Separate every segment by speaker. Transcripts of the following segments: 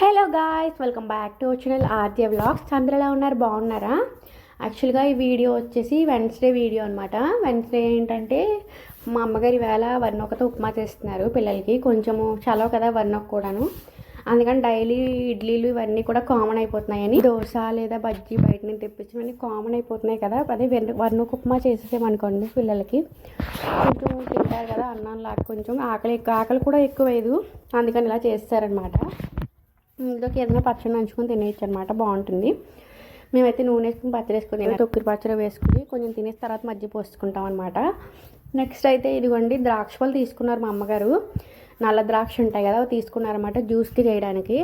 Speaker 1: Hello guys welcome back to channel RJ vlogs అందరూ ఎలా ఉన్నారు? బాగున్నారా? యాక్చువల్గా ఈ వీడియో వచ్చేసి వెన్స్డే వీడియో అనమాట వెన్స్డే ఏంటంటే మా అమ్మగారి వేళ వర్ణొకతో ఉప్మా చేస్తున్నారు పిల్లలకి. కొంచెము చలవ కదా వర్ణొక కూడాను. అందుకని డైలీ ఇడ్లీలు ఇవన్నీ కూడా కామన్ అయిపోతున్నాయని. దోశ లేదా బజ్జీ బయట నుంచి తెప్పించమని కామన్ అయిపోతున్నాయి కదా. అదే వెన్న ఉప్మా చేసేసామనుకోండి పిల్లలకి. కొంచెం తింటారు కదా అన్నం లాగా కొంచెం. ఆకలి ఎక్కువ ఆకలి కూడా ఎక్కువ వేయదు. అందుకని ఇలా చేస్తారనమాట ఇందులోకి ఏదైనా పచ్చడి నంచుకొని తినేయచ్చు అనమాట బాగుంటుంది. మేమైతే నూనె వేసుకుని పచ్చడి వేసుకుని తొక్కిరి పచ్చడి వేసుకుని కొంచెం తినేసిన తర్వాత మధ్య పోసుకుంటాం అనమాట నెక్స్ట్ అయితే ఇదిగోండి ద్రాక్ష పళ్ళు తీసుకున్నారు మా అమ్మగారు. నల్ల ద్రాక్ష ఉంటాయి కదా అవి తీసుకున్నారన్నమాట జ్యూస్కి చేయడానికి.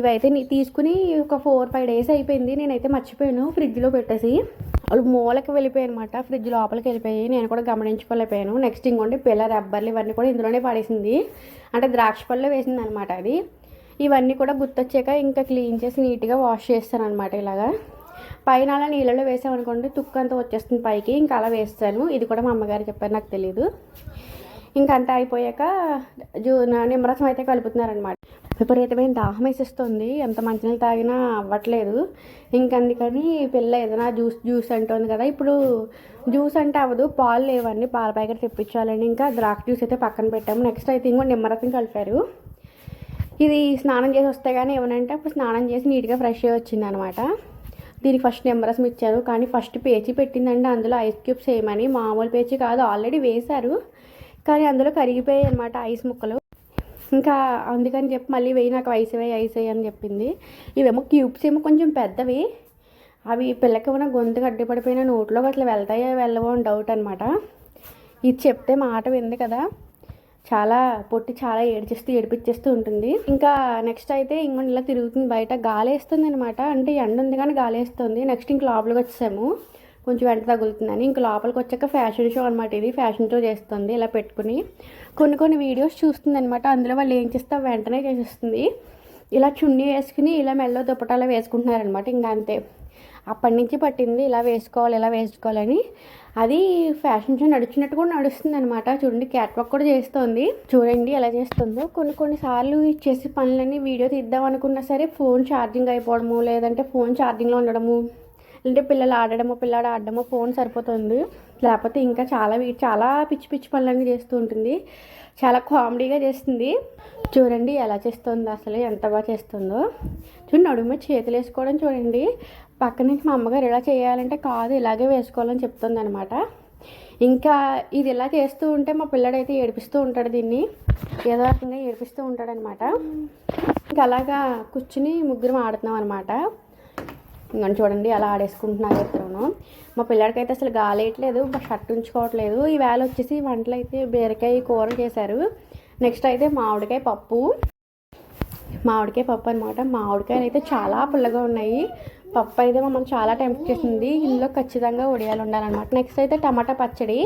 Speaker 1: ఇవైతే నీ తీసుకుని ఒక ఫోర్ ఫైవ్ డేస్ అయిపోయింది నేనైతే మర్చిపోయాను. ఫ్రిడ్జ్లో పెట్టేసి వాళ్ళు మూలకి వెళ్ళిపోయాయి అనమాట ఫ్రిడ్జ్ లోపలికి వెళ్ళిపోయి నేను కూడా గమనించుకోలేకపోయాను. నెక్స్ట్ ఇంకోండి పిల్ల రబ్బర్లు ఇవన్నీ కూడా ఇందులోనే పడేసింది. అంటే ద్రాక్ష పళ్ళు వేసింది అనమాట అది. ఇవన్నీ కూడా గుర్తొచ్చాక ఇంకా క్లీన్ చేసి నీట్గా వాష్ చేస్తాను అనమాట ఇలాగా. పైన అలా నీళ్ళలో వేసామనుకోండి తుక్కు అంతా వచ్చేస్తుంది పైకి. ఇంకా అలా వేస్తాను. ఇది కూడా మా అమ్మగారు చెప్పారు నాకు తెలియదు ఇంకా అంతా అయిపోయాక జూ నిమ్మరసం అయితే కలుపుతున్నారనమాట విపరీతమైన దాహం వేసేస్తుంది. ఎంత మంచినీళ్ళు తాగినా అవ్వట్లేదు. ఇంకందుకని పిల్ల ఏదైనా జ్యూస్ జ్యూస్ అంటుంది కదా. ఇప్పుడు జ్యూస్ అంటే అవ్వదు పాలు లేవండి. పాల ప్యాకెట్ తెప్పించాలని ఇంకా ద్రాక్ష జ్యూస్ అయితే పక్కన పెట్టాము. నెక్స్ట్ అయితే ఇంకో నిమ్మరసం కలిపారు. ఇది స్నానం చేసి వస్తే కానీ ఏమనంటే అప్పుడు స్నానం చేసి నీట్గా ఫ్రెష్ అయ్యి వచ్చింది అనమాట దీనికి ఫస్ట్ నెంబర్స్ ఇచ్చారు. కానీ ఫస్ట్ పేచి పెట్టిందండి. అందులో ఐస్ క్యూబ్స్ వేయమని మామూలు పేచి కాదు. ఆల్రెడీ వేశారు. కానీ అందులో కరిగిపోయాయి అనమాట ఐస్ ముక్కలు. ఇంకా అందుకని చెప్పి మళ్ళీ వేయి నాకు ఐస్ వేయి ఐస్ వేయి అని చెప్పింది. ఇవేమో క్యూబ్స్ ఏమో కొంచెం పెద్దవి. అవి పిల్లకి ఏమైనా గొంతు గడ్డిపడిపోయిన నోట్లోకి అట్లా వెళ్తాయో వెళ్ళవో అని డౌట్ అనమాట ఇది చెప్తే మాట వింది కదా. చాలా పొట్టి చాలా ఏడ్చేస్తూ ఏడిపించేస్తూ ఉంటుంది. ఇంకా నెక్స్ట్ అయితే ఇంకొండ ఇలా తిరుగుతుంది. బయట గాలేస్తుంది అనమాట అంటే ఎండ ఉంది కానీ గాలేస్తుంది నెక్స్ట్ ఇంక లోపలికి వచ్చాము కొంచెం వెంట తగులుతుందని ఇంక లోపలికి వచ్చాక ఫ్యాషన్ షో అనమాట ఇది. ఫ్యాషన్ షో చేస్తుంది ఇలా పెట్టుకుని. కొన్ని కొన్ని వీడియోస్ చూస్తుంది అనమాట అందులో వాళ్ళు ఏం చేస్తే వెంటనే చేసేస్తుంది. ఇలా చున్నీ వేసుకుని ఇలా మెల్లో దుప్పటాలు వేసుకుంటున్నారనమాట ఇంకా అంతే. అప్పటి నుంచి పట్టింది ఇలా వేసుకోవాలి ఇలా వేసుకోవాలని అది ఫ్యాషన్ షో నడుచున్నట్టు కూడా నడుస్తుంది అనమాట చూడండి క్యాట్ వాక్ కూడా చేస్తుంది. చూడండి ఎలా చేస్తుందో. కొన్ని కొన్ని సార్లు చేసే పనులన్నీ వీడియో తీద్దాం అనుకున్నా సరే ఫోన్ ఛార్జింగ్ అయిపోవడము లేదంటే ఫోన్ ఛార్జింగ్లో ఉండడము లేదంటే పిల్లలు ఆడడము పిల్లాడు ఆడడము ఫోన్ సరిపోతుంది. లేకపోతే ఇంకా చాలా చాలా పిచ్చి పిచ్చి పనులన్నీ చేస్తూ ఉంటుంది. చాలా కామెడీగా చేస్తుంది. చూడండి ఎలా చేస్తుందో అసలు ఎంత బాగా చేస్తుందో. చూడండి నడుము మీద చేతులు వేసుకోవడం చూడండి. పక్క నుంచి మా అమ్మగారు ఇలా చేయాలంటే కాదు ఇలాగే వేసుకోవాలని చెప్తుంది అనమాట ఇంకా ఇది ఇలా చేస్తూ ఉంటే మా పిల్లడైతే ఏడిపిస్తూ ఉంటాడు దీన్ని. ఏదో రకంగా ఏడిపిస్తూ ఉంటాడనమాట ఇంకా అలాగా కూర్చుని ముగ్గురం ఆడుతున్నాం అనమాట ఇంకా చూడండి అలా ఆడేసుకుంటున్నారు ఇద్దరును. మా పిల్లడికైతే అసలు గాలేయట్లేదు షర్ట్ ఉంచుకోవట్లేదు. ఈ వేళ వచ్చేసి వంటలు అయితే బీరకాయ కూర చేశారు. నెక్స్ట్ అయితే మామిడికాయ పప్పు. మామిడికాయ పప్పు అనమాట మామిడికాయలు అయితే చాలా పుల్లగా ఉన్నాయి. పప్పు అయితే మమ్మల్ని చాలా టెంప్ట్ చేసింది ఇందులో ఖచ్చితంగా ఉడియాలు ఉండాలన్నమాట. నెక్స్ట్ అయితే టమాటా పచ్చడి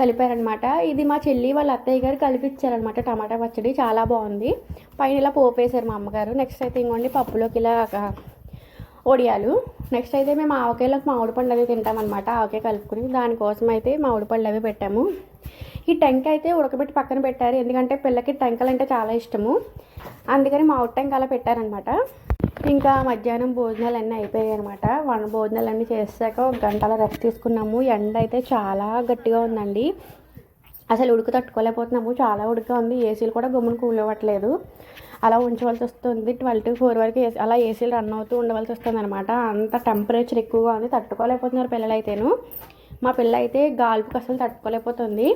Speaker 1: కలిపారనమాట ఇది మా చెల్లి వాళ్ళ అత్తయ్య గారు కలిపిచ్చారనమాట టమాటా పచ్చడి. చాలా బాగుంది. పైన ఇలా పోపేశారు మా అమ్మగారు. నెక్స్ట్ అయితే ఇంకోండి పప్పులోకి ఇలా వడియాలు నెక్స్ట్ అయితే మేము ఆవకాయలకు మామిడి పండు అవి తింటామన్నమాట. ఆవకాయ కలుపుకుని దానికోసం అయితే మామిడి పళ్ళు అవి పెట్టాము. ఈ టెంక అయితే ఉడకబెట్టి పక్కన పెట్టారు. ఎందుకంటే పిల్లకి టెంకలు అంటే చాలా ఇష్టము. అందుకని మామిడి టెంక అలా పెట్టారనమాట ఇంకా మధ్యాహ్నం భోజనాలు అన్నీ అయిపోయాయి అనమాట వన భోజనాలు అన్నీ చేసాక ఒక గంట అలా రెస్ట్ తీసుకున్నాము. ఎండ అయితే చాలా గట్టిగా ఉందండి. అసలు ఉడుకు తట్టుకోలేకపోతున్నాము. చాలా ఉడుక ఉంది. ఏసీలు కూడా గమ్మున కూల్ అవ్వట్లేదు అలా ఉంచవలసి వస్తుంది. ట్వెల్వ్ టు ఫోర్ వరకు ఏసీ అలా ఏసీలు రన్ అవుతూ ఉండవలసి వస్తుంది అనమాట అంత టెంపరేచర్ ఎక్కువగా ఉంది. తట్టుకోలేకపోతున్నారు పిల్లలైతేను. మా పిల్ల అయితే గాల్పుకి అసలు తట్టుకోలేకపోతుంది.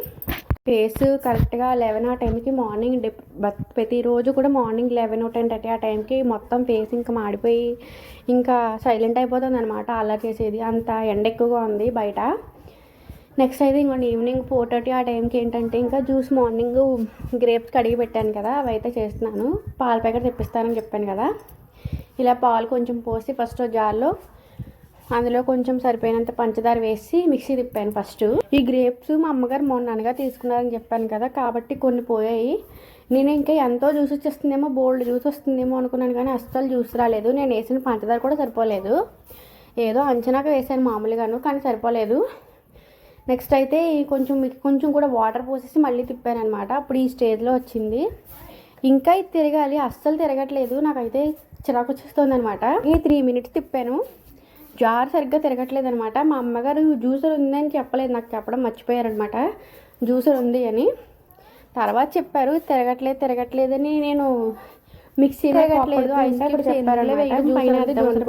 Speaker 1: ఫేస్ కరెక్ట్గా లెవెన్ ఆ టైంకి మార్నింగ్ డిప్ ప్రతిరోజు కూడా మార్నింగ్ లెవెన్ టెన్ థర్టీ ఆ టైంకి మొత్తం ఫేస్ ఇంకా మాడిపోయి ఇంకా సైలెంట్ అయిపోతుంది అనమాట అల్లరి చేసేది. అంత ఎండ ఎక్కువగా ఉంది బయట. నెక్స్ట్ అయితే ఇంకోండి ఈవినింగ్ ఫోర్ థర్టీ ఆ టైంకి ఏంటంటే ఇంకా జ్యూస్ మార్నింగ్ గ్రేప్స్ కడిగి పెట్టాను కదా అవి అయితే చేస్తున్నాను. పాల ప్యాకెట్ తెప్పిస్తానని చెప్పాను కదా. ఇలా పాలు కొంచెం పోసి ఫస్ట్ జార్లో అందులో కొంచెం సరిపోయినంత పంచదార వేసి మిక్సీ తిప్పాను ఫస్ట్. ఈ గ్రేప్స్ మా అమ్మగారు మొన్ననగా తీసుకున్నారని చెప్పాను కదా కాబట్టి కొన్ని పోయాయి. నేను ఇంకా ఎంతో జ్యూస్ వచ్చేస్తుందేమో బోల్డ్ జ్యూస్ వస్తుందేమో అనుకున్నాను కానీ అస్సలు జ్యూస్ రాలేదు. నేను వేసిన పంచదార కూడా సరిపోలేదు. ఏదో అంచనాగా వేసాను మామూలుగాను కానీ సరిపోలేదు. నెక్స్ట్ అయితే కొంచెం మీకు కొంచెం కూడా వాటర్ పోసేసి మళ్ళీ తిప్పాను అనమాట అప్పుడు ఈ స్టేజ్లో వచ్చింది. ఇంకా ఇది తిరగాలి అస్సలు తిరగట్లేదు. నాకైతే చిరాకు వచ్చేస్తుంది అనమాట ఈ త్రీ మినిట్స్ తిప్పాను. జార్ సరిగ్గా తిరగట్లేదు అనమాట మా అమ్మగారు జ్యూసర్ ఉందని చెప్పలేదు నాకు చెప్పడం మర్చిపోయారనమాట. జ్యూసర్ ఉంది అని. తర్వాత చెప్పారు తిరగట్లేదు తిరగట్లేదని నేను మిక్సీ తిరగట్లేదు ఐస్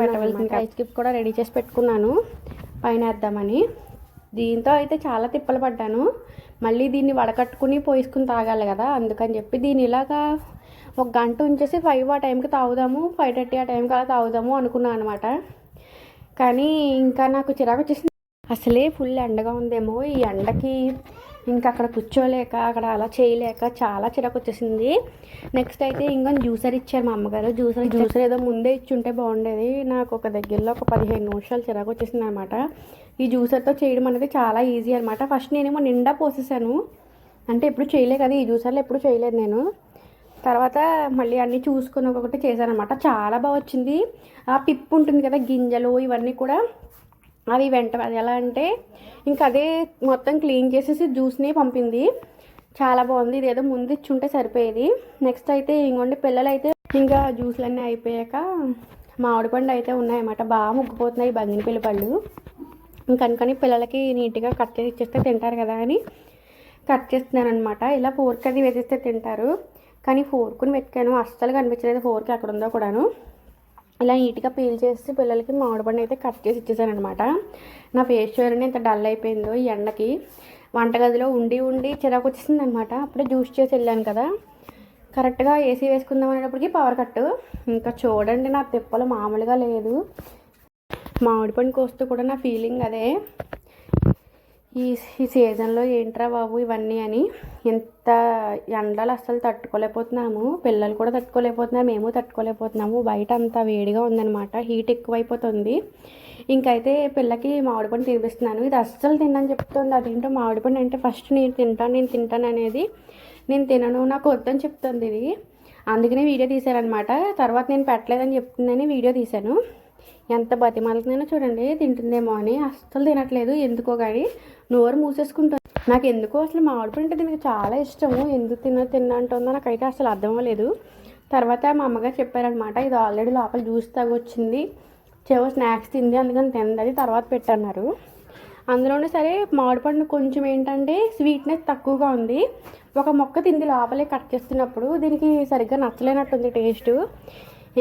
Speaker 1: పెట్టవలసింది ఐస్ క్యూబ్ కూడా రెడీ చేసి పెట్టుకున్నాను పైన వేద్దామని దీంతో అయితే చాలా తిప్పలు పడ్డాను. మళ్ళీ దీన్ని వడకట్టుకుని పోసుకుని తాగాలి కదా అందుకని చెప్పి దీన్ని ఇలాగా ఒక గంట ఉంచేసి ఫైవ్ ఆ టైంకి తాగుదాము ఫైవ్ థర్టీ ఆ టైంకి అలా తాగుదాము అనుకున్నాను అనమాట. కానీ ఇంకా నాకు చిరాకు వచ్చేసింది. అసలే ఫుల్ ఎండగా ఉందేమో ఈ ఎండకి. ఇంకా అక్కడ కూర్చోలేక అక్కడ అలా చేయలేక చాలా చిరాకు వచ్చేసింది. నెక్స్ట్ అయితే ఇంకా జ్యూసర్ ఇచ్చారు మా అమ్మగారు. జ్యూసర్ జ్యూసర్ ఏదో ముందే ఇచ్చుంటే బాగుండేది. నాకు ఒక దగ్గరలో ఒక పదిహేను నిమిషాలు చిరాకు వచ్చేసింది అనమాట ఈ జ్యూసర్తో చేయడం అనేది చాలా ఈజీ అనమాట ఫస్ట్ నేనేమో నిండా పోసేసాను. అంటే ఎప్పుడు చేయలే కదా ఈ జ్యూసర్లో ఎప్పుడు చేయలేదు నేను. తర్వాత మళ్ళీ అన్నీ చూసుకొని ఒక్కొక్కటి చేశానమాట అనమాట చాలా బాగా వచ్చింది. ఆ పిప్పు ఉంటుంది కదా గింజలు ఇవన్నీ కూడా. అవి వెంట అది ఎలా అంటే ఇంకా అదే మొత్తం క్లీన్ చేసేసి జ్యూస్ని పంపింది. చాలా బాగుంది. ఇదేదో ముందు ఇచ్చుంటే సరిపోయేది. నెక్స్ట్ అయితే ఇంకోండి పిల్లలు అయితే ఇంకా జ్యూస్లన్నీ అయిపోయాక మామిడి పండు అయితే ఉన్నాయన్నమాట. బాగా ముగ్గిపోతున్నాయి బంగినపల్లి పళ్ళు. ఇంకనుకొని పిల్లలకి నీట్గా కట్ చేసి ఇచ్చేస్తే తింటారు కదా అని కట్ చేస్తున్నాను అనమాట ఇలా ఫోర్క్ అది వేసేస్తే తింటారు. కానీ ఫోర్కుని పెట్టాను అస్సలు కనిపించలేదు ఫోర్క్ ఎక్కడ ఉందో కూడాను. ఇలా నీట్గా పీల్ చేసి పిల్లలకి మామిడిపండు అయితే కట్ చేసి ఇచ్చేసాను అనమాట నా ఫేస్ చూడండి ఇంత డల్ అయిపోయిందో ఈ ఎండకి. వంటగదిలో ఉండి ఉండి చిరాకు వచ్చేసింది అనమాట అప్పుడే జ్యూస్ చేసి వెళ్ళాను కదా. కరెక్ట్గా ఏసీ వేసుకుందాం అనేటప్పటికి పవర్ కట్ ఇంకా చూడండి నా తిప్పలు మామూలుగా లేదు. మామిడి పండు కోస్తూ కూడా నా ఫీలింగ్ అదే. ఈ ఈ సీజన్లో ఏంట్రా బాబు ఇవన్నీ అని ఎంత ఎండలు అస్సలు తట్టుకోలేకపోతున్నాము పిల్లలు కూడా తట్టుకోలేకపోతున్నారు మేము తట్టుకోలేకపోతున్నాము. బయట అంత వేడిగా ఉందన్నమాట హీట్ ఎక్కువైపోతుంది. ఇంకైతే పిల్లకి మామిడిపండు తినిపిస్తున్నాను. ఇది అస్సలు తినని చెప్తుంది. అదేంటో మామిడిపండు అంటే ఫస్ట్ నేను తింటాను నేను తింటాను అనేది నేను తినను నాకు వద్దని చెప్తుంది ఇది. అందుకనే వీడియో తీశారనమాట తర్వాత నేను పెట్టలేదని చెప్తుందని వీడియో తీశాను. ఎంత బతిమాలకునైనా చూడండి తింటుందేమో అని. అస్సలు తినట్లేదు ఎందుకో కానీ నోరు మూసేసుకుంటుంది నాకు ఎందుకో అసలు మామిడి పండు దీనికి చాలా ఇష్టము. ఎందుకు తిన్న తిన్న అంటుందో నాకైతే అసలు అర్థం అవ్వలేదు తర్వాత మా అమ్మగారు చెప్పారనమాట ఇది ఆల్రెడీ లోపల జ్యూస్ తాగొచ్చింది. చెవ స్నాక్స్ తింది అందుకని తింది తర్వాత పెట్టన్నారు. అందులోనే సరే మామిడి పండు కొంచెం ఏంటంటే స్వీట్నెస్ తక్కువగా ఉంది. ఒక మొక్క తింది లోపలే కట్ చేస్తున్నప్పుడు దీనికి సరిగ్గా నచ్చలేనట్టుంది టేస్ట్.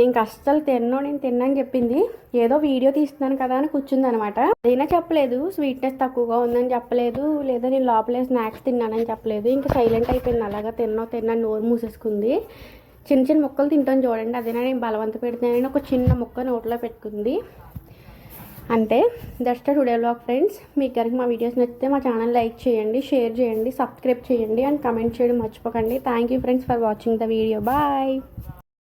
Speaker 1: ఇంక అస్సలు తిన్నో నేను తిన్నాను చెప్పింది. ఏదో వీడియో తీస్తున్నాను కదా అని కూర్చుంది అనమాట అయినా చెప్పలేదు. స్వీట్నెస్ తక్కువగా ఉందని చెప్పలేదు. లేదా నేను లోపలే స్నాక్స్ తిన్నానని చెప్పలేదు. ఇంకా సైలెంట్ అయిపోయింది. అలాగా తిన్నో తిన్నాను నోరు మూసేసుకుంది. చిన్న చిన్న ముక్కలు తింటాను చూడండి. అదేనా నేను బలవంత పెడుతున్నానని ఒక చిన్న ముక్క నోట్లో పెట్టుకుంది. అంటే దట్స్ టుడే బ్లాగ్ ఫ్రెండ్స్ మీకు కనుక మా వీడియోస్ నచ్చితే మా ఛానల్ లైక్ చేయండి షేర్ చేయండి సబ్స్క్రైబ్ చేయండి అండ్ కమెంట్ చేయడం మర్చిపోకండి. Thank you friends for watching the video bye